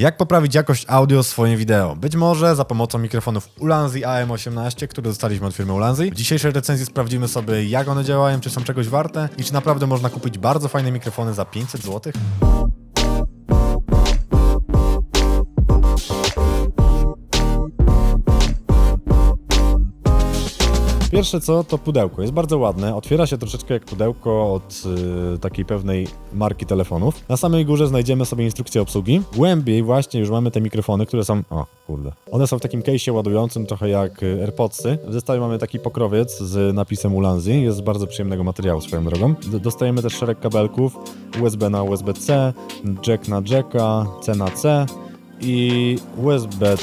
Jak poprawić jakość audio swoim wideo? Być może za pomocą mikrofonów Ulanzi AM18, które dostaliśmy od firmy Ulanzi. W dzisiejszej recenzji sprawdzimy sobie, jak one działają, czy są czegoś warte i czy naprawdę można kupić bardzo fajne mikrofony za 500 zł. Pierwsze co, to pudełko. Jest bardzo ładne. Otwiera się troszeczkę jak pudełko od y, takiej pewnej marki telefonów. Na samej górze znajdziemy sobie instrukcję obsługi. Głębiej właśnie już mamy te mikrofony, które są... O, kurde. One są w takim case'ie ładującym, trochę jak y, AirPodsy. W zestawie mamy taki pokrowiec z napisem Ulanzi. Jest z bardzo przyjemnego materiału swoją drogą. D dostajemy też szereg kabelków. USB na USB-C, jack na jacka, C na C i USB...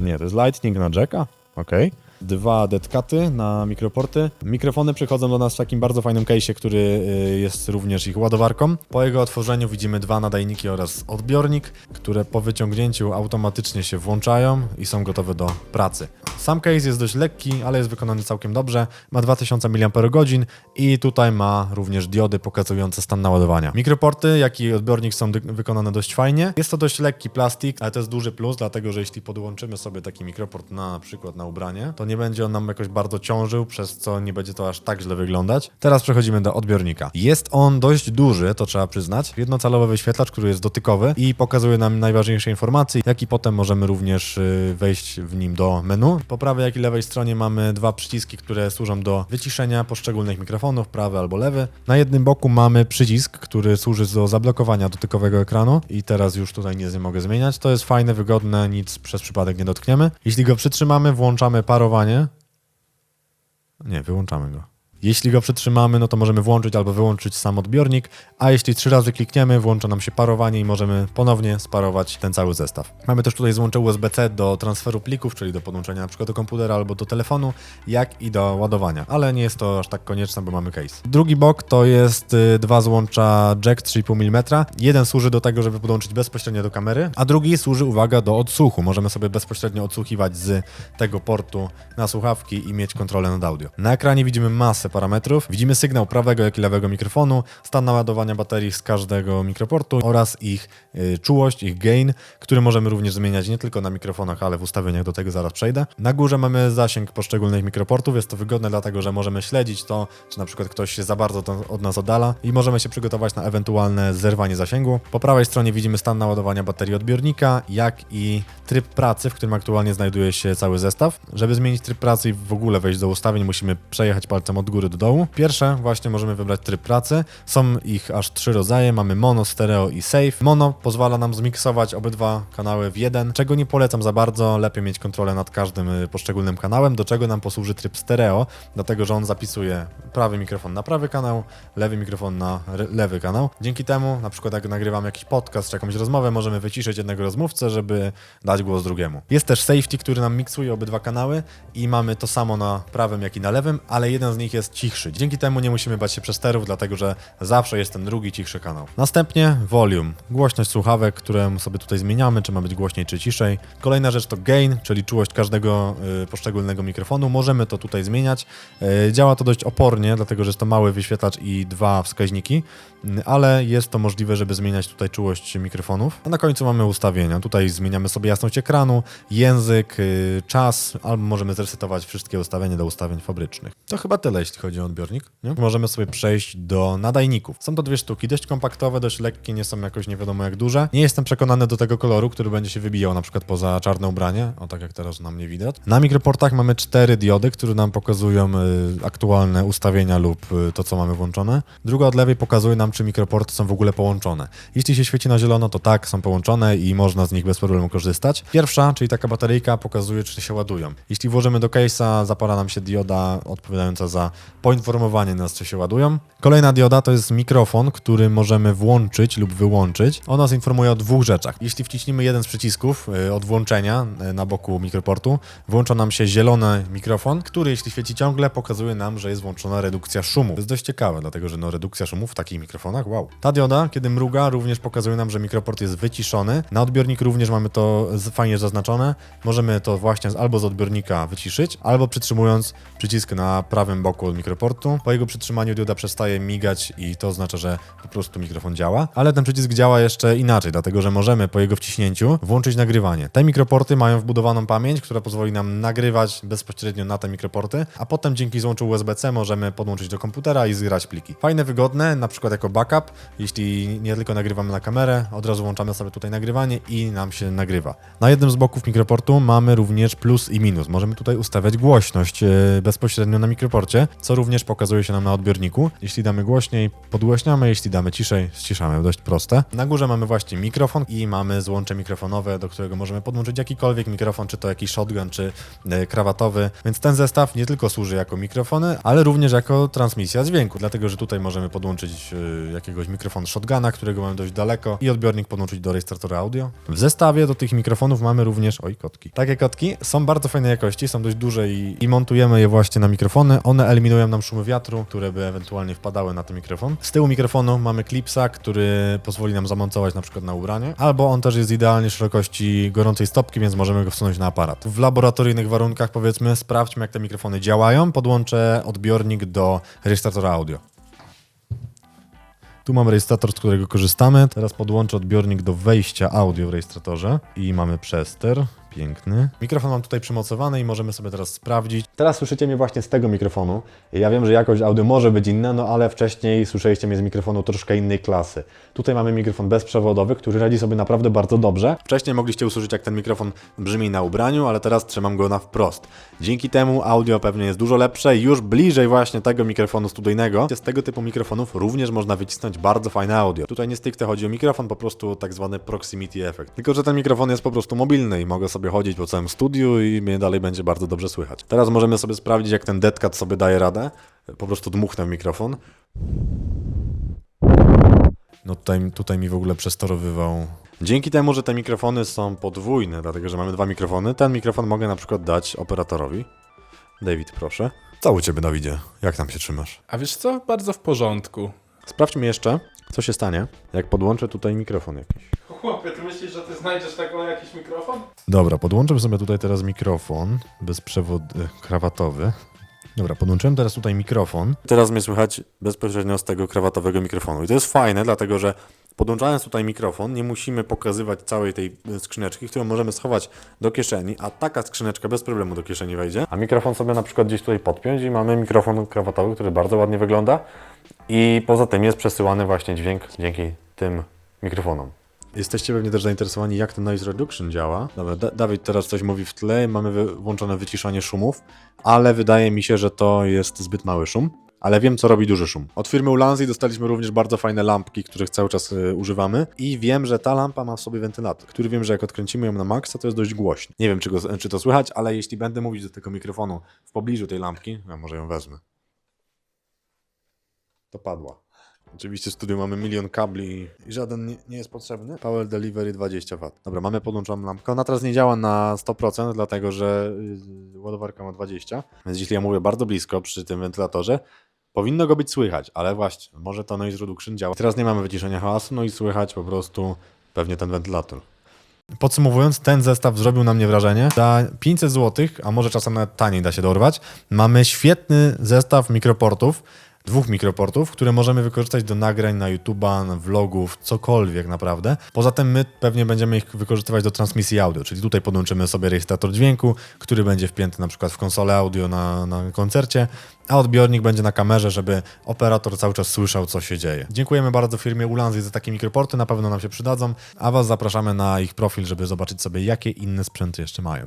Nie, to jest Lightning na jacka? Okej dwa deadcaty na mikroporty. Mikrofony przychodzą do nas w takim bardzo fajnym case'ie, który y, jest również ich ładowarką. Po jego otworzeniu widzimy dwa nadajniki oraz odbiornik, które po wyciągnięciu automatycznie się włączają i są gotowe do pracy. Sam case jest dość lekki, ale jest wykonany całkiem dobrze. Ma 2000 mAh i tutaj ma również diody pokazujące stan naładowania. Mikroporty, jak i odbiornik są wykonane dość fajnie. Jest to dość lekki plastik, ale to jest duży plus, dlatego że jeśli podłączymy sobie taki mikroport na, na przykład na ubranie, to nie będzie on nam jakoś bardzo ciążył, przez co nie będzie to aż tak źle wyglądać. Teraz przechodzimy do odbiornika. Jest on dość duży, to trzeba przyznać. Jednocalowy wyświetlacz, który jest dotykowy i pokazuje nam najważniejsze informacje, jak i potem możemy również y, wejść w nim do menu. Po prawej, jak i lewej stronie mamy dwa przyciski, które służą do wyciszenia poszczególnych mikrofonów, prawy albo lewy. Na jednym boku mamy przycisk, który służy do zablokowania dotykowego ekranu i teraz już tutaj nic nie mogę zmieniać. To jest fajne, wygodne, nic przez przypadek nie dotkniemy. Jeśli go przytrzymamy, włączamy parowanie. Nie, wyłączamy go. Jeśli go przytrzymamy, no to możemy włączyć albo wyłączyć sam odbiornik, a jeśli trzy razy klikniemy, włącza nam się parowanie i możemy ponownie sparować ten cały zestaw. Mamy też tutaj złącze USB-C do transferu plików, czyli do podłączenia przykład do komputera albo do telefonu, jak i do ładowania, ale nie jest to aż tak konieczne, bo mamy case. Drugi bok to jest y, dwa złącza jack 3,5 mm. Jeden służy do tego, żeby podłączyć bezpośrednio do kamery, a drugi służy, uwaga, do odsłuchu. Możemy sobie bezpośrednio odsłuchiwać z tego portu na słuchawki i mieć kontrolę nad audio. Na ekranie widzimy masę parametrów. Widzimy sygnał prawego, jak i lewego mikrofonu, stan naładowania baterii z każdego mikroportu oraz ich y, czułość, ich gain, który możemy również zmieniać nie tylko na mikrofonach, ale w ustawieniach, do tego zaraz przejdę. Na górze mamy zasięg poszczególnych mikroportów, jest to wygodne dlatego, że możemy śledzić to, czy na przykład ktoś się za bardzo od nas oddala i możemy się przygotować na ewentualne zerwanie zasięgu. Po prawej stronie widzimy stan naładowania baterii odbiornika, jak i tryb pracy, w którym aktualnie znajduje się cały zestaw. Żeby zmienić tryb pracy i w ogóle wejść do ustawień, musimy przejechać palcem od góry do dołu. Pierwsze właśnie możemy wybrać tryb pracy. Są ich aż trzy rodzaje. Mamy mono, stereo i safe. Mono pozwala nam zmiksować obydwa kanały w jeden, czego nie polecam za bardzo. Lepiej mieć kontrolę nad każdym y, poszczególnym kanałem, do czego nam posłuży tryb stereo, dlatego że on zapisuje prawy mikrofon na prawy kanał, lewy mikrofon na lewy kanał. Dzięki temu, na przykład jak nagrywam jakiś podcast czy jakąś rozmowę, możemy wyciszyć jednego rozmówcę, żeby dać głos drugiemu. Jest też safety, który nam miksuje obydwa kanały i mamy to samo na prawym, jak i na lewym, ale jeden z nich jest cichszy. Dzięki temu nie musimy bać się przesterów, dlatego że zawsze jest ten drugi, cichszy kanał. Następnie volume, głośność słuchawek, którą sobie tutaj zmieniamy, czy ma być głośniej, czy ciszej. Kolejna rzecz to gain, czyli czułość każdego y, poszczególnego mikrofonu. Możemy to tutaj zmieniać. Y, działa to dość opornie, dlatego że jest to mały wyświetlacz i dwa wskaźniki, y, ale jest to możliwe, żeby zmieniać tutaj czułość mikrofonów. A na końcu mamy ustawienia. Tutaj zmieniamy sobie jasność ekranu, język, y, czas, albo możemy zresetować wszystkie ustawienia do ustawień fabrycznych. To chyba tyle, jeśli chodzi o odbiornik. Nie? Możemy sobie przejść do nadajników. Są to dwie sztuki, dość kompaktowe, dość lekkie, nie są jakoś nie wiadomo jak duże. Nie jestem przekonany do tego koloru, który będzie się wybijał na przykład poza czarne ubranie, o tak jak teraz na mnie widać. Na mikroportach mamy cztery diody, które nam pokazują y, aktualne ustawienia lub y, to, co mamy włączone. Druga od lewej pokazuje nam, czy mikroporty są w ogóle połączone. Jeśli się świeci na zielono, to tak, są połączone i można z nich bez problemu korzystać. Pierwsza, czyli taka bateryjka, pokazuje, czy się ładują. Jeśli włożymy do case'a, zapala nam się dioda odpowiadająca za poinformowanie nas, czy się ładują. Kolejna dioda to jest mikrofon, który możemy włączyć lub wyłączyć. On nas informuje o dwóch rzeczach. Jeśli wciśnimy jeden z przycisków y, od włączenia y, na boku mikroportu, włącza nam się zielony mikrofon, który jeśli świeci ciągle, pokazuje nam, że jest włączona redukcja szumu. To jest dość ciekawe, dlatego że no, redukcja szumu w takich mikrofonach, wow. Ta dioda, kiedy mruga, również pokazuje nam, że mikroport jest wyciszony. Na odbiornik również mamy to fajnie zaznaczone. Możemy to właśnie albo z odbiornika wyciszyć, albo przytrzymując przycisk na prawym boku mikroportu. Po jego przytrzymaniu dioda przestaje migać i to oznacza, że po prostu mikrofon działa. Ale ten przycisk działa jeszcze inaczej, dlatego że możemy po jego wciśnięciu włączyć nagrywanie. Te mikroporty mają wbudowaną pamięć, która pozwoli nam nagrywać bezpośrednio na te mikroporty, a potem dzięki złączu USB-C możemy podłączyć do komputera i zgrać pliki. Fajne, wygodne, na przykład jako backup, jeśli nie tylko nagrywamy na kamerę, od razu włączamy sobie tutaj nagrywanie i nam się nagrywa. Na jednym z boków mikroportu mamy również plus i minus. Możemy tutaj ustawiać głośność e, bezpośrednio na mikroporcie, co również pokazuje się nam na odbiorniku. Jeśli damy głośniej, podgłośniamy, jeśli damy ciszej, ściszamy. Dość proste. Na górze mamy właśnie mikrofon i mamy złącze mikrofonowe, do którego możemy podłączyć jakikolwiek mikrofon, czy to jakiś shotgun, czy e, krawatowy. Więc ten zestaw nie tylko służy jako mikrofony, ale również jako transmisja dźwięku, dlatego że tutaj możemy podłączyć e, jakiegoś mikrofonu shotguna, którego mamy dość daleko i odbiornik podłączyć do rejestratora audio. W zestawie do tych mikrofonów mamy również, oj kotki, takie kotki są bardzo fajnej jakości, są dość duże i, i montujemy je właśnie na mikrofony. One eliminują nam szumy wiatru, które by ewentualnie wpadały na ten mikrofon. Z tyłu mikrofonu mamy klipsa, który pozwoli nam zamontować na przykład na ubranie, albo on też jest idealnie szerokości gorącej stopki, więc możemy go wsunąć na aparat. W laboratoryjnych warunkach powiedzmy sprawdźmy jak te mikrofony działają. Podłączę odbiornik do rejestratora audio. Tu mamy rejestrator, z którego korzystamy. Teraz podłączę odbiornik do wejścia audio w rejestratorze i mamy przester. Piękny. Mikrofon mam tutaj przymocowany i możemy sobie teraz sprawdzić. Teraz słyszycie mnie właśnie z tego mikrofonu. Ja wiem, że jakość audio może być inna, no ale wcześniej słyszeliście mnie z mikrofonu troszkę innej klasy. Tutaj mamy mikrofon bezprzewodowy, który radzi sobie naprawdę bardzo dobrze. Wcześniej mogliście usłyszeć, jak ten mikrofon brzmi na ubraniu, ale teraz trzymam go na wprost. Dzięki temu audio pewnie jest dużo lepsze i już bliżej właśnie tego mikrofonu studyjnego. Z tego typu mikrofonów również można wycisnąć bardzo fajne audio. Tutaj nie stricte chodzi o mikrofon, po prostu tak zwany proximity effect. Tylko, że ten mikrofon jest po prostu mobilny i mogę sobie chodzić po całym studiu i mnie dalej będzie bardzo dobrze słychać. Teraz możemy sobie sprawdzić, jak ten deadcat sobie daje radę. Po prostu dmuchnę w mikrofon. No tutaj, tutaj mi w ogóle przestorowywał. Dzięki temu, że te mikrofony są podwójne, dlatego że mamy dwa mikrofony, ten mikrofon mogę na przykład dać operatorowi. David, proszę. Co u Ciebie, Dawidzie? Jak tam się trzymasz? A wiesz co? Bardzo w porządku. Sprawdźmy jeszcze, co się stanie, jak podłączę tutaj mikrofon jakiś. Chłopie, ty myślisz, że ty znajdziesz taką jakiś mikrofon? Dobra, podłączę sobie tutaj teraz mikrofon bezprzewod... e, krawatowy. Dobra, podłączyłem teraz tutaj mikrofon. Teraz mnie słychać bezpośrednio z tego krawatowego mikrofonu. I to jest fajne, dlatego że podłączając tutaj mikrofon, nie musimy pokazywać całej tej e, skrzyneczki, którą możemy schować do kieszeni, a taka skrzyneczka bez problemu do kieszeni wejdzie. A mikrofon sobie na przykład gdzieś tutaj podpiąć i mamy mikrofon krawatowy, który bardzo ładnie wygląda. I poza tym jest przesyłany właśnie dźwięk dzięki tym mikrofonom. Jesteście pewnie też zainteresowani, jak ten noise reduction działa. Dobra, da Dawid teraz coś mówi w tle, mamy wy włączone wyciszanie szumów, ale wydaje mi się, że to jest zbyt mały szum. Ale wiem, co robi duży szum. Od firmy Ulanzi dostaliśmy również bardzo fajne lampki, których cały czas y, używamy. I wiem, że ta lampa ma w sobie wentylator, który wiem, że jak odkręcimy ją na maksa, to jest dość głośny. Nie wiem, czy, go, czy to słychać, ale jeśli będę mówić do tego mikrofonu w pobliżu tej lampki, ja może ją wezmę. To padła. Oczywiście w studiu mamy milion kabli i żaden nie, jest potrzebny. Power Delivery 20 W. Dobra, mamy podłączoną lampkę. Ona teraz nie działa na 100%, dlatego że yy, ładowarka ma 20. Więc jeśli ja mówię bardzo blisko przy tym wentylatorze, powinno go być słychać, ale właśnie, może to noise reduction działa. Teraz nie mamy wyciszenia hałasu, no i słychać po prostu pewnie ten wentylator. Podsumowując, ten zestaw zrobił na mnie wrażenie. Za 500 zł, a może czasem nawet taniej da się dorwać, mamy świetny zestaw mikroportów, dwóch mikroportów, które możemy wykorzystać do nagrań na YouTube'a, vlogów, cokolwiek naprawdę. Poza tym my pewnie będziemy ich wykorzystywać do transmisji audio, czyli tutaj podłączymy sobie rejestrator dźwięku, który będzie wpięty na przykład w konsolę audio na, na koncercie, a odbiornik będzie na kamerze, żeby operator cały czas słyszał, co się dzieje. Dziękujemy bardzo firmie Ulanzi za takie mikroporty, na pewno nam się przydadzą, a Was zapraszamy na ich profil, żeby zobaczyć sobie, jakie inne sprzęty jeszcze mają.